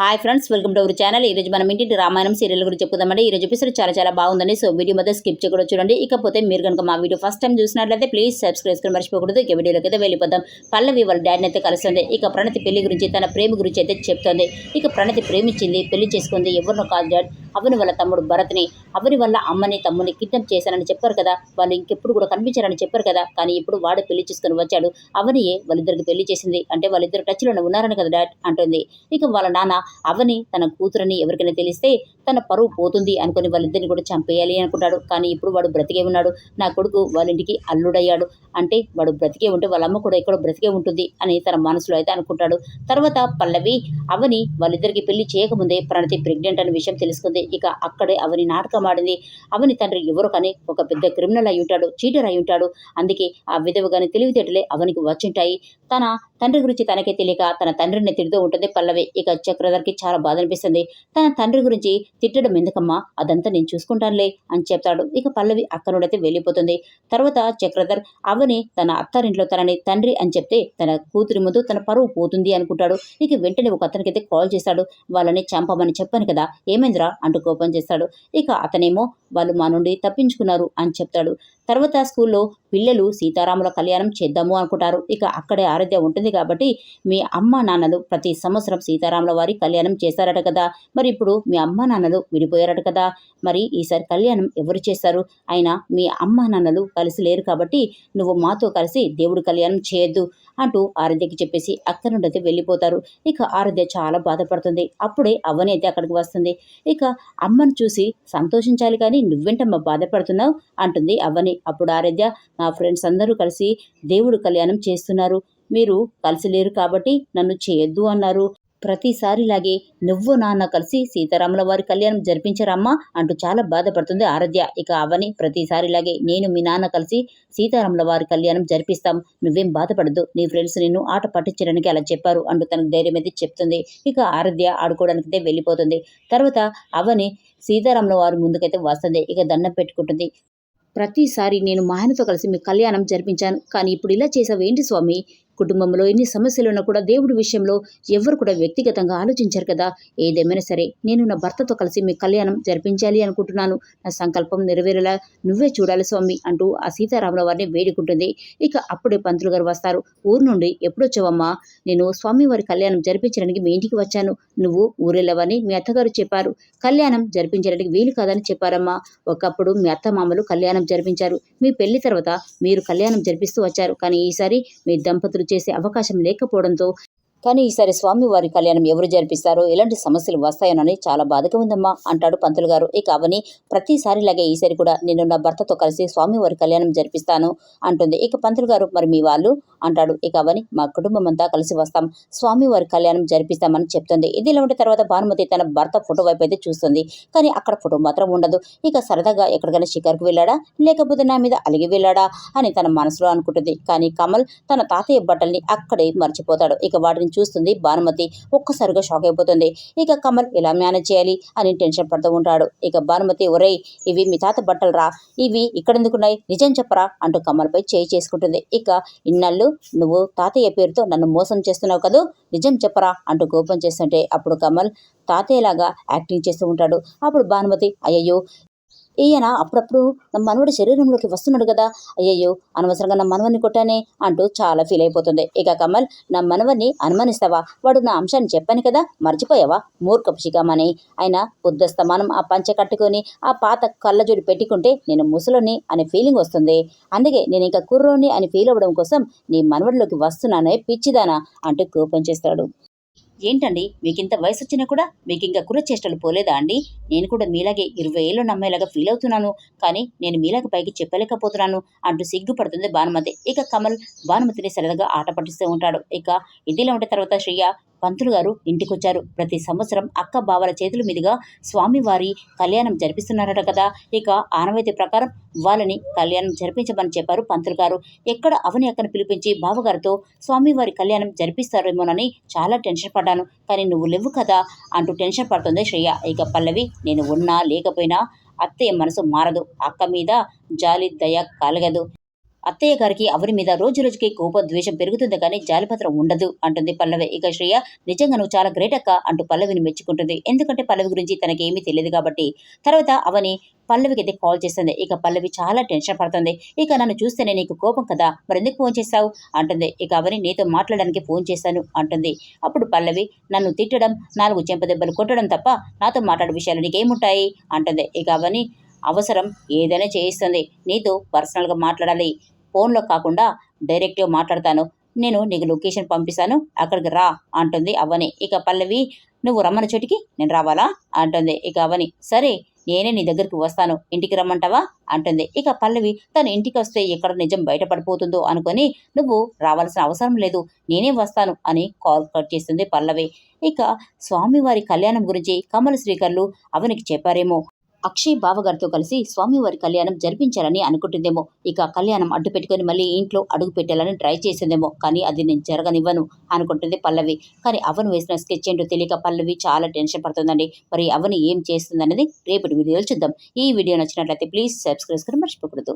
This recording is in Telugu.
Hi friends welcome to our channel. ఈ రోజు మనం ఇంటి రామాయణం సీరియల్ గురించి చెప్పుదామండి ఈ రోజు ఎపిసోడ్ చాలా చాలా బాగుందండి. సో వీడియో మధ్య స్కిప్ చేయకూడదు చూడండి. ఇకపోతే మీరు కనుక మా వీడియో ఫస్ట్ టైం చూసినట్లయితే ప్లీజ్ సబ్స్క్రైబ్ చేసుకుని మర్చిపోకూడదు. ఇక వీడియోలోకి అయితే వెళ్ళిపోతాం పల్లవి వాళ్ళ డాడీని అయితే కలుస్తుంది. ఇక ప్రణతి పెళ్ళి గురించి తన ప్రేమ గురించి అయితే చెప్తుంది. ఇక ప్రణతి ప్రేమించింది పెళ్ళి చేసుకుంది. ఎవరినో కాదు డాడ్. అవని వాళ్ళ తమ్ముడు భరత్ని అవని వల్ల అమ్మని తమ్ముని కిడ్నాప్ చేశానని చెప్పారు కదా. వాళ్ళు ఇంకెప్పుడు కూడా కనిపించారని చెప్పారు కదా. కానీ ఇప్పుడు వాడు పెళ్ళి చేసుకుని వచ్చాడు. అవనియే వాళ్ళిద్దరికి పెళ్ళి చేసింది. అంటే వాళ్ళిద్దరు టచ్లోనే ఉన్నారని కదా డాడ్ అంటుంది. ఇక వాళ్ళ నాన్న అవని తన కూతురని ఎవరికైనా తెలిస్తే తన పరువు పోతుంది అనుకుని వాళ్ళిద్దరిని కూడా చంపేయాలి అనుకుంటాడు. కానీ ఇప్పుడు వాడు బ్రతికే ఉన్నాడు. నా కొడుకు వాళ్ళ ఇంటికి అల్లుడయ్యాడు. అంటే వాడు బ్రతికే ఉంటే వాళ్ళ అమ్మ కూడా ఇక్కడ బ్రతికే ఉంటుంది అని తన మనసులో అయితే అనుకుంటాడు. తర్వాత పల్లవి అవని వాళ్ళిద్దరికి పెళ్ళి చేయకముందే ప్రణతి ప్రెగ్నెంట్ అనే విషయం తెలుసుకుంది. ఇక అక్కడే అవని నాటకం ఆడింది. అవని తండ్రి ఎవరు కానీ ఒక పెద్ద క్రిమినల్ అయి ఉంటాడు చీటర్ అయి ఉంటాడు అందుకే ఆ విధవగాని తెలివితేటలే అవనికి వచ్చింటాయి. తన తండ్రి గురించి తనకే తెలియక తన తండ్రిని తిడుతూ ఉంటుంది పల్లవి. ఇక చక్రధర్కి చాలా బాధ అనిపిస్తుంది తన తండ్రి గురించి తిట్టడం ఎందుకమ్మా? అదంతా నేను చూసుకుంటానులే అని చెప్తాడు. ఇక పల్లవి అక్కనుడైతే వెళ్ళిపోతుంది. తర్వాత చక్రధర్ అవని తన అత్తారింట్లో తనని తండ్రి అని చెప్తే తన కూతురి ముందు తన పరువు పోతుంది అనుకుంటాడు. ఇక వెంటనే ఒక అతనికైతే కాల్ చేస్తాడు. వాళ్ళని చంపమని చెప్పాను కదా. ఏమైందిరా? అంటూ కోపం చేస్తాడు. ఇక అతనేమో వాళ్ళు మా నుండి తప్పించుకున్నారు అని చెప్తాడు. తర్వాత స్కూల్లో పిల్లలు సీతారాముల కళ్యాణం చేద్దాము అనుకుంటారు. ఇక అక్కడే ఆరాధ్య ఉంటుంది కాబట్టి మీ అమ్మ నాన్నలు ప్రతి సంవత్సరం సీతారాముల వారి కళ్యాణం చేశారట కదా. మరి ఇప్పుడు మీ అమ్మ నాన్నలు విడిపోయారట కదా. మరి ఈసారి కళ్యాణం ఎవరు చేస్తారు? అయినా మీ అమ్మ నాన్నలు కలిసి లేరు కాబట్టి నువ్వు మాతో కలిసి దేవుడు కళ్యాణం చేయొద్దు అంటూ ఆరాధ్యకి చెప్పేసి అక్కడి నుండి అయితే వెళ్ళిపోతారు. ఇక ఆరాధ్య చాలా బాధపడుతుంది. అప్పుడే అవ్వని అయితే అక్కడికి వస్తుంది. ఇక అమ్మను చూసి సంతోషించాలి కానీ నువ్వెంటమ్మా బాధపడుతున్నావు? అంటుంది అవని. అప్పుడు ఆరాధ్య మా ఫ్రెండ్స్ అందరూ కలిసి దేవుడు కళ్యాణం చేస్తున్నారు. మీరు కలిసి లేరు కాబట్టి నన్ను చేయొద్దు అన్నారు. ప్రతిసారిలాగే నువ్వు నాన్న కలిసి సీతారాముల వారి కళ్యాణం జరిపించరమ్మా అంటూ చాలా బాధపడుతుంది ఆరాధ్య. ఇక అవని ప్రతిసారిలాగే నేను మీ నాన్న కలిసి సీతారాముల వారి కళ్యాణం జరిపిస్తాం. నువ్వేం బాధపడద్దు. నీ ఫ్రెండ్స్ నిన్ను ఆట పట్టించడానికి అలా చెప్పారు అంటూ తనకు ధైర్యం అయితే చెప్తుంది. ఇక ఆరాధ్య ఆడుకోవడానికి వెళ్ళిపోతుంది. తర్వాత అవని సీతారాముల వారి ముందుకైతే వస్తుంది. ఇక దండం పెట్టుకుంటుంది. ప్రతిసారి నేను మా ఆయనతో కలిసి మీ కళ్యాణం జరిపించాను. కానీ ఇప్పుడు ఇలా చేసావేంటి స్వామి? కుటుంబంలో ఎన్ని సమస్యలు ఉన్నా కూడా దేవుడి విషయంలో ఎవరు కూడా వ్యక్తిగతంగా ఆలోచించారు కదా. ఏదేమైనా సరే నేను నా భర్తతో కలిసి మీ కళ్యాణం జరిపించాలి అనుకుంటున్నాను. నా సంకల్పం నెరవేరేలా నువ్వే చూడాలి స్వామి అంటూ ఆ సీతారాముల వారిని వేడుకుంటుంది. ఇక అప్పుడే పంతులు గారు వస్తారు. ఊరు నుండి ఎప్పుడొచ్చావమ్మా నేను స్వామివారి కళ్యాణం జరిపించడానికి మీ ఇంటికి వచ్చాను. నువ్వు ఊరెళ్ళవని మీ అత్తగారు చెప్పారు. కళ్యాణం జరిపించడానికి వీలు కాదని చెప్పారమ్మా. ఒకప్పుడు మీ అత్త మామలు కళ్యాణం జరిపించారు. మీ పెళ్ళి తర్వాత మీరు కళ్యాణం జరిపిస్తూ వచ్చారు. కానీ ఈసారి మీ దంపతులు చేసే అవకాశం లేకపోవడంతో కానీ ఈసారి స్వామివారి కళ్యాణం ఎవరు జరిపిస్తారో ఎలాంటి సమస్యలు వస్తాయోనని చాలా బాధగా ఉందమ్మా అంటాడు పంతులు గారు. ఇక అవని ప్రతిసారిలాగే ఈసారి కూడా నేను నా భర్తతో కలిసి స్వామివారి కళ్యాణం జరిపిస్తాను అంటుంది. ఇక పంతులు గారు మరి మీ వాళ్ళు? అంటాడు. ఇక అవని మా కుటుంబం అంతా కలిసి వస్తాం స్వామివారి కళ్యాణం జరిపిస్తామని చెప్తుంది. ఇదిలా ఉంటే తర్వాత భానుమతి తన భర్త ఫోటో వైపు అయితే చూస్తుంది. కానీ అక్కడ ఫోటో మాత్రం ఉండదు. ఇక సరదాగా ఎక్కడికైనా షికార్కు వెళ్ళాడా? లేకపోతే నా మీద అలిగి వెళ్ళాడా? అని తన మనసులో అనుకుంటుంది. కానీ కమల్ తన తాతయ్య బట్టల్ని అక్కడే మర్చిపోతాడు. ఇక వాటిని చూస్తుంది. భానుమతి ఒక్కసారిగా షాక్ అయిపోతుంది. ఇక కమల్ ఎలా మేనేజ్ చేయాలి అని టెన్షన్ పడుతూ ఉంటాడు. ఇక భానుమతి ఒరేయ్ ఇవి మీ తాత బట్టలు రా ఇవి ఇక్కడెందుకున్నాయి? నిజం చెప్పరా? అంటూ కమల్పై చేయి చేసుకుంటుంది. ఇక ఇన్నాళ్ళు నువ్వు తాతయ్య పేరుతో నన్ను మోసం చేస్తున్నావు కదూ? నిజం చెప్పరా? అంటూ కోపం చేస్తుంటే అప్పుడు కమల్ తాతయ్యలాగా యాక్టింగ్ చేస్తూ ఉంటాడు. అప్పుడు భానుమతి అయ్యయ్యో ఈయన అప్పుడప్పుడు నా మనవడి శరీరంలోకి వస్తున్నాడు కదా. అయ్యయ్యో అనవసరంగా నా మనవని కొట్టానే అంటూ చాలా ఫీల్ అయిపోతుంది. ఇక కమల్ నా మనవని అనుమానిస్తావా? వాడు నా అంశాన్ని చెప్పాను కదా మర్చిపోయావా? మూర్ఖపు శిఖామని ఆయన బుద్ధస్తమానం ఆ పంచ కట్టుకొని ఆ పాత కళ్ళజోడి పెట్టుకుంటే నేను ముసలోని అనే ఫీలింగ్ వస్తుంది. అందుకే నేను ఇంకా కుర్రోని అని ఫీల్ అవ్వడం కోసం నీ మనవడిలోకి వస్తున్నానే పిచ్చిదానా అంటూ కోపం చేస్తాడు. ఏంటండి? మీకు ఇంత వయసు వచ్చినా కూడా మీకు ఇంకా కుర్ర చేష్టలు పోలేదా అండి? నేను కూడా మీలాగే ఇరవై ఏళ్ళు నమ్మేలాగా ఫీల్ అవుతున్నాను. కానీ నేను మీలాగ పైకి చెప్పలేకపోతున్నాను. అంటూ సిగ్గుపడుతుంది భానుమతి. ఇక కమల్ భానుమతిని సరదాగా ఆట పట్టిస్తూ ఉంటాడు. ఇక ఇదిలా ఉంటే తర్వాత శ్రేయ పంతులు గారు ఇంటికొచ్చారు. ప్రతి సంవత్సరం అక్క బావల చేతుల మీదుగా స్వామివారి కళ్యాణం జరిపిస్తున్నారట కదా. ఇక ఆనవాయితీ ప్రకారం వాళ్ళని కళ్యాణం జరిపించమని చెప్పారు పంతులు గారు. ఎక్కడ అవని అక్కను పిలిపించి బావగారితో స్వామివారి కళ్యాణం జరిపిస్తారేమోనని చాలా టెన్షన్ పడ్డాను. కానీ నువ్వు లేవు కదా అంటూ టెన్షన్ పడుతుంది శ్రేయ. ఇక పల్లవి నేను ఉన్నా లేకపోయినా అత్తయ్య మనసు మారదు. అక్క మీద జాలి దయ కలగదు. అత్తయ్య గారికి అవని మీద రోజు రోజుకి కోపం ద్వేషం పెరుగుతుంది కానీ జాలిపత్రం ఉండదు అంటుంది పల్లవి. ఇక శ్రేయ నిజంగా నువ్వు చాలా గ్రేట్ అక్క అంటూ పల్లవిని మెచ్చుకుంటుంది. ఎందుకంటే పల్లవి గురించి తనకి ఏమీ తెలియదు కాబట్టి. తర్వాత అవని పల్లవికి అయితే కాల్ చేస్తుంది. ఇక పల్లవి చాలా టెన్షన్ పడుతుంది. ఇక నన్ను చూస్తేనే నీకు కోపం కదా మరి ఎందుకు ఫోన్ చేశావు? అంటుంది. ఇక అవని నీతో మాట్లాడడానికి ఫోన్ చేశాను అంటుంది. అప్పుడు పల్లవి నన్ను తిట్టడం నాలుగు చెంపదెబ్బలు కొట్టడం తప్ప నాతో మాట్లాడే విషయాలు నీకేముంటాయి? అంటుంది. ఇక అవని అవసరం ఏదైనా చేయిస్తుంది. నీతో పర్సనల్గా మాట్లాడాలి. ఫోన్లో కాకుండా డైరెక్ట్గా మాట్లాడతాను. నేను నీకు లొకేషన్ పంపిస్తాను. అక్కడికి రా అంటుంది అవని. ఇక పల్లవి నువ్వు రమ్మని చోటికి నేను రావాలా? అంటుంది ఇక అవని. సరే నేనే నీ దగ్గరికి వస్తాను. ఇంటికి రమ్మంటావా? అంటుంది. ఇక పల్లవి తను ఇంటికి వస్తే ఎక్కడ నిజం బయటపడిపోతుందో అనుకొని నువ్వు రావాల్సిన అవసరం లేదు. నేనే వస్తాను అని కాల్ కట్ చేస్తుంది పల్లవి. ఇక స్వామివారి కళ్యాణం గురించి కమల శ్రీకర్లు అవనికి చెప్పారేమో. అక్షయ్ బావగారితో కలిసి స్వామివారి కళ్యాణం జరిపించాలని అనుకుంటుందేమో. ఇక కళ్యాణం అడ్డు పెట్టుకొని మళ్ళీ ఇంట్లో అడుగు పెట్టాలని ట్రై చేసిందేమో. కానీ అది నేను జరగనివ్వను అనుకుంటుంది పల్లవి. కానీ అవను వేసిన స్కెచ్ ఏంటో తెలియక పల్లవి చాలా టెన్షన్ పడుతుందండి. మరి అవని ఏం చేస్తుందనేది రేపటి వీడియోలు చూద్దాం. ఈ వీడియో నచ్చినట్లయితే ప్లీజ్ సబ్స్క్రైబ్ చేసుకుని మర్చిపోకూడదు.